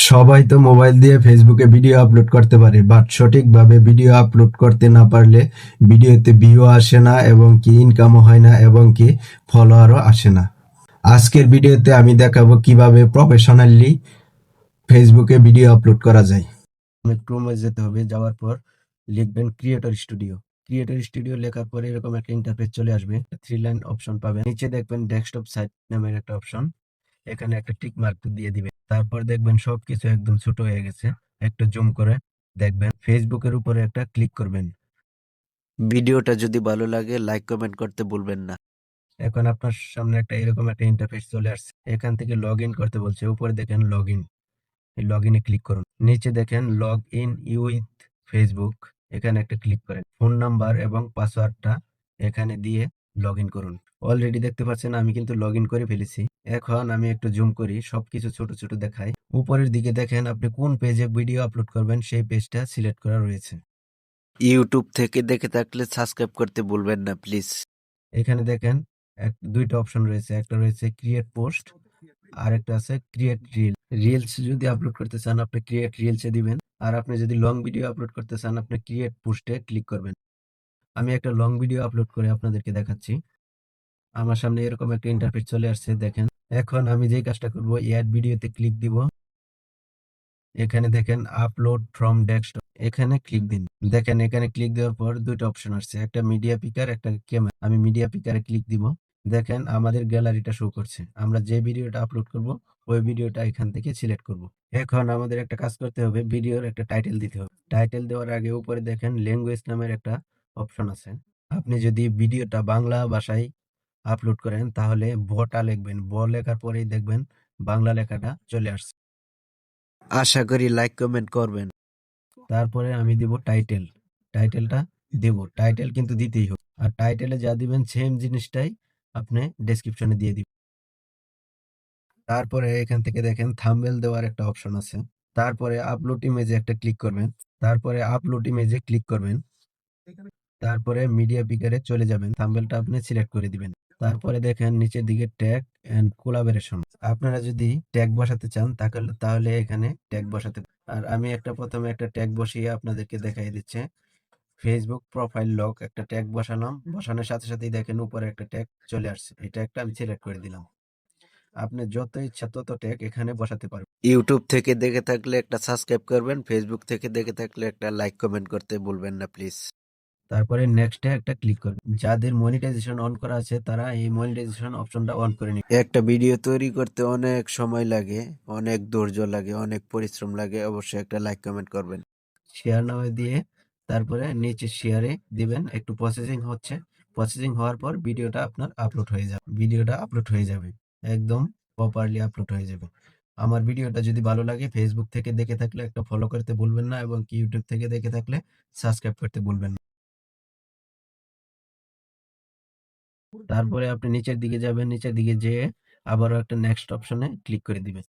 সবাই তো মোবাইল দিয়ে ফেসবুকে ভিডিও আপলোড করতে পারে বাট সঠিকভাবে ভিডিও আপলোড করতে না পারলে ভিডিওতে ভিউ আসে না এবং কি ইনকামও হয় না এবং কি ফলোয়ারও আসে না। আজকের ভিডিওতে আমি দেখাবো কীভাবে প্রফেশনালি ফেসবুকে ভিডিও আপলোড করা যায়। ক্রোমে যেতে হবে, যাওয়ার পর লিখবেন ক্রিয়েটর স্টুডিও ক্রিয়েটর স্টুডিও লেখার পরে এরকম একটা ইন্টারফেস চলে আসবে থ্রি লাইন অপশন পাবেন। নিচে দেখবেন ডেস্কটপ সাইট নামের একটা অপশন এখানে একটা টিক মার্ক দিয়ে দিবেন। তারপর দেখবেন সবকিছু একদম ছোট হয়ে গেছে। একটা জুম করে দেখবেন ফেসবুকের উপরে একটা ক্লিক করবেন। ভিডিওটা যদি ভালো লাগে লাইক কমেন্ট করতে ভুলবেন না। এখন আপনার সামনে একটা এরকম একটা ইন্টারফেস চলে আসছে। এখান থেকে লগ ইন করতে বলছে উপরে দেখেন লগ ইন এই লগ ইনে ক্লিক করুন। নিচে দেখেন লগ ইন উইথ ফেসবুক এখানে একটা ক্লিক করেন। ফোন নাম্বার এবং পাসওয়ার্ডটা এখানে দিয়ে লগ ইন করুন। অলরেডি দেখতে পাচ্ছেন আমি কিন্তু লগ ইন করে ফেলেছি। এখন আমি একটু জুম করি সবকিছু ছোট ছোট দেখাই। উপরের দিকে দেখেন আপনি কোন পেজে ভিডিও আপলোড করবেন সেই পেজটা সিলেক্ট করা রয়েছে। ইউটিউব থেকে দেখে থাকলে সাবস্ক্রাইব করতে ভুলবেন না প্লিজ এখানে দেখেন এক দুইটা অপশন রয়েছে। একটা রয়েছে ক্রিয়েট পোস্ট আর একটা আছে ক্রিয়েট রিল রিলস যদি আপলোড করতে চান আপনি ক্রিয়েট রিলসে দিবেন। আর আপনি যদি লং ভিডিও আপলোড করতে চান আপনি ক্রিয়েট পোস্টে ক্লিক করবেন। আমি একটা লং ভিডিও আপলোড করে আপনাদেরকে দেখাচ্ছি। আমার সামনে এরকম একটা ইন্টারফেস চলে আসছে, দেখেন। এখন আমি যে কাজটা করব অ্যাড ভিডিওতে ক্লিক দিব। এখানে দেখেন আপলোড ফ্রম ডেস্কটপ এখানে ক্লিক দিন। দেখেন, এখানে ক্লিক দেওয়ার পর দুইটা অপশন আসছে। একটা মিডিয়া পিকার একটা ক্যামেরা আমি মিডিয়া পিকারে ক্লিক দিব। দেখেন, আমাদের গ্যালারিটা শো করছে। আমরা যে ভিডিওটা আপলোড করব, ওই ভিডিওটা এখান থেকে সিলেক্ট করব। এখন আমাদের একটা কাজ করতে হবে ভিডিওর একটা টাইটেল দিতে হবে। টাইটেল দেওয়ার আগে উপরে দেখেন ল্যাঙ্গুয়েজ নামের একটা অপশন আছে। আপনি যদি ভিডিওটা বাংলা ভাষায় আপলোড করেন তাহলে বটা লিখবেন। ব লেখার পরেই দেখবেন বাংলা লেখাটা চলে আসছে। আশা করি লাইক কমেন্ট করবেন। তারপরে আমি দিব টাইটেল টাইটেলটা দেব। টাইটেল কিন্তু দিতেই হবে। আর টাইটেলে যা দিবেন সেম জিনিসটাই আপনি ডেসক্রিপশনে দিয়ে দিবেন। তারপরে এখান থেকে দেখেন থাম্বনেল দেওয়ার একটা অপশন আছে। তারপরে আপলোড ইমেজে একটা ক্লিক করবেন। তারপরে আপলোড ইমেজে ক্লিক করবেন। তারপরে মিডিয়া পিকারে চলে যাবেন। থাম্বেলটা আপনি সিলেক্ট করে দিবেন। তারপরে দেখেন নিচের দিকে ট্যাগ এন্ড কোলাবোরেশন আপনারা যদি ট্যাগ বসাতে চান তাহলে তাহলে এখানে ট্যাগ বসাতে। আর আমি একটা প্রথমে একটা ট্যাগ বসিয়ে আপনাদেরকে দেখাই দিচ্ছে। ফেসবুক প্রোফাইল লক একটা ট্যাগ বসালাম। বসানোর সাথে সাথেই দেখেন উপরে একটা ট্যাগ চলে আসছে। এটা একটা আমি সিলেক্ট করে দিলাম। আপনি যত ইচ্ছা তত ট্যাগ এখানে বসাতে পারবেন। ইউটিউব থেকে দেখে থাকলে একটা সাবস্ক্রাইব করবেন। ফেসবুক থেকে দেখে থাকলে একটা লাইক কমেন্ট করতে ভুলবেন না প্লিজ তারপরে নেক্সটে একটা ক্লিক করবেন যাদের মনিটাইজেশন অন করা আছে তারা এই মনিটাইজেশন অপশনটা অন করে নিন একটা ভিডিও তৈরি করতে অনেক সময় লাগে অনেক ধৈর্য লাগে অনেক পরিশ্রম লাগে। অবশ্যই একটা লাইক কমেন্ট করবেন। শেয়ার নামে দিয়ে তারপরে নিচে শেয়ারে দিবেন। একটু প্রসেসিং হচ্ছে। প্রসেসিং হওয়ার পর ভিডিওটা আপনার আপলোড হয়ে যাবে। ভিডিওটা আপলোড হয়ে যাবে। একদম প্রপারলি আপলোড হয়ে যাবে। আমার ভিডিওটা যদি ভালো লাগে ফেসবুক থেকে দেখে থাকলে একটা ফলো করতে ভুলবেন না এবং ইউটিউব থেকে দেখে থাকলে সাবস্ক্রাইব করতে ভুলবেন না। তারপরে আপনি নিচের দিকে যাবেন, নিচের দিকে যেয়ে আবারও একটা নেক্সট অপশনে ক্লিক করে দিবেন।